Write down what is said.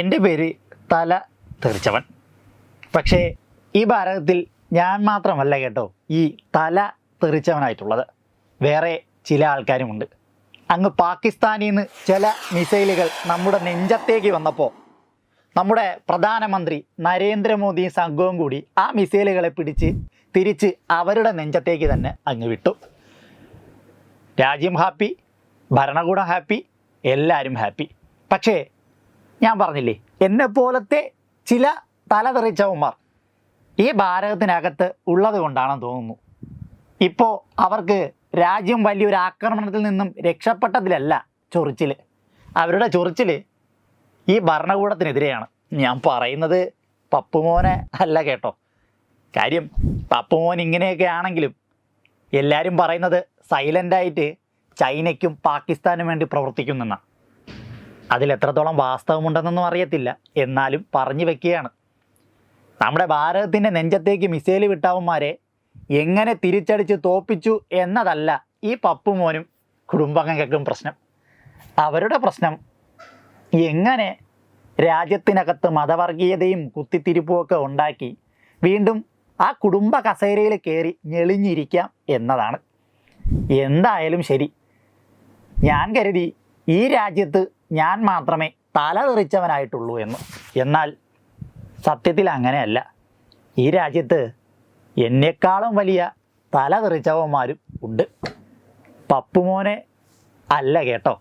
എന്റെ പേര് തല തെറിച്ചവൻ. പക്ഷേ ഈ ഭാരതത്തിൽ ഞാൻ മാത്രമല്ല കേട്ടോ ഈ തല തെറിച്ചവനായിട്ടുള്ളത്. വേറെ ചില ആൾക്കാരുമുണ്ട്. അങ്ങ് പാകിസ്ഥാനിൽ നിന്ന് ചില മിസൈലുകൾ നമ്മുടെ നെഞ്ചത്തേക്ക് വന്നപ്പോൾ നമ്മുടെ പ്രധാനമന്ത്രി നരേന്ദ്രമോദിയും സംഘവും കൂടി ആ മിസൈലുകളെ പിടിച്ച് തിരിച്ച് അവരുടെ നെഞ്ചത്തേക്ക് തന്നെ അങ്ങ് വിട്ടു. രാജ്യം ഹാപ്പി ഭരണകൂടം ഹാപ്പി എല്ലാവരും ഹാപ്പി. പക്ഷേ ഞാൻ പറഞ്ഞില്ലേ? എന്നെ പോലത്തെ ചില തലതെറിച്ചവന്മാർ ഈ ഭാരതത്തിനകത്ത് ഉള്ളത് കൊണ്ടാണെന്ന് തോന്നുന്നു. ഇപ്പോൾ അവർക്ക് രാജ്യം വലിയൊരു ആക്രമണത്തിൽ നിന്നും രക്ഷപ്പെട്ടതിലല്ല ചൊറിച്ചിൽ അവരുടെ ചൊറിച്ചിൽ ഈ ഭരണകൂടത്തിനെതിരെയാണ്. ഞാൻ പറയുന്നത് പപ്പുമോനെ അല്ല കേട്ടോ. കാര്യം പപ്പുമോൻ ഇങ്ങനെയൊക്കെ ആണെങ്കിലും എല്ലാവരും പറയുന്നത് സൈലന്റായിട്ട് ചൈനയ്ക്കും പാകിസ്ഥാനും വേണ്ടി പ്രവർത്തിക്കുന്നെന്നാണ് അതിൽ എത്രത്തോളം വാസ്തവമുണ്ടെന്നൊന്നും അറിയത്തില്ല. എന്നാലും പറഞ്ഞു വെക്കുകയാണ്. നമ്മുടെ ഭാരതത്തിന്റെ നെഞ്ചത്തേക്ക് മിസൈൽ വിട്ടവന്മാരെ എങ്ങനെ തിരിച്ചടിച്ച് തോപ്പിച്ചു എന്നതല്ല ഈ പപ്പുമോനും കുടുംബാംഗങ്ങൾക്കും പ്രശ്നം. അവരുടെ പ്രശ്നം എങ്ങനെ രാജ്യത്തിനകത്ത് മതവർഗീയതയും കുത്തിത്തിരിപ്പുമൊക്കെ ഉണ്ടാക്കി വീണ്ടും ആ കുടുംബ കസേരയിൽ കയറി ഞെളിഞ്ഞിരിക്കാം എന്നതാണ്. എന്തായാലും ശരി. ഞാൻ കരുതി ഈ രാജ്യത്ത് ഞാൻ മാത്രമേ തല തെറിച്ചവനായിട്ടുള്ളൂ എന്ന്. എന്നാൽ സത്യത്തിൽ അങ്ങനെയല്ല. ഈ രാജ്യത്ത് എന്നെക്കാളും വലിയ തല തെറിച്ചവന്മാരും ഉണ്ട്. പപ്പുമോനെ അല്ല കേട്ടോ.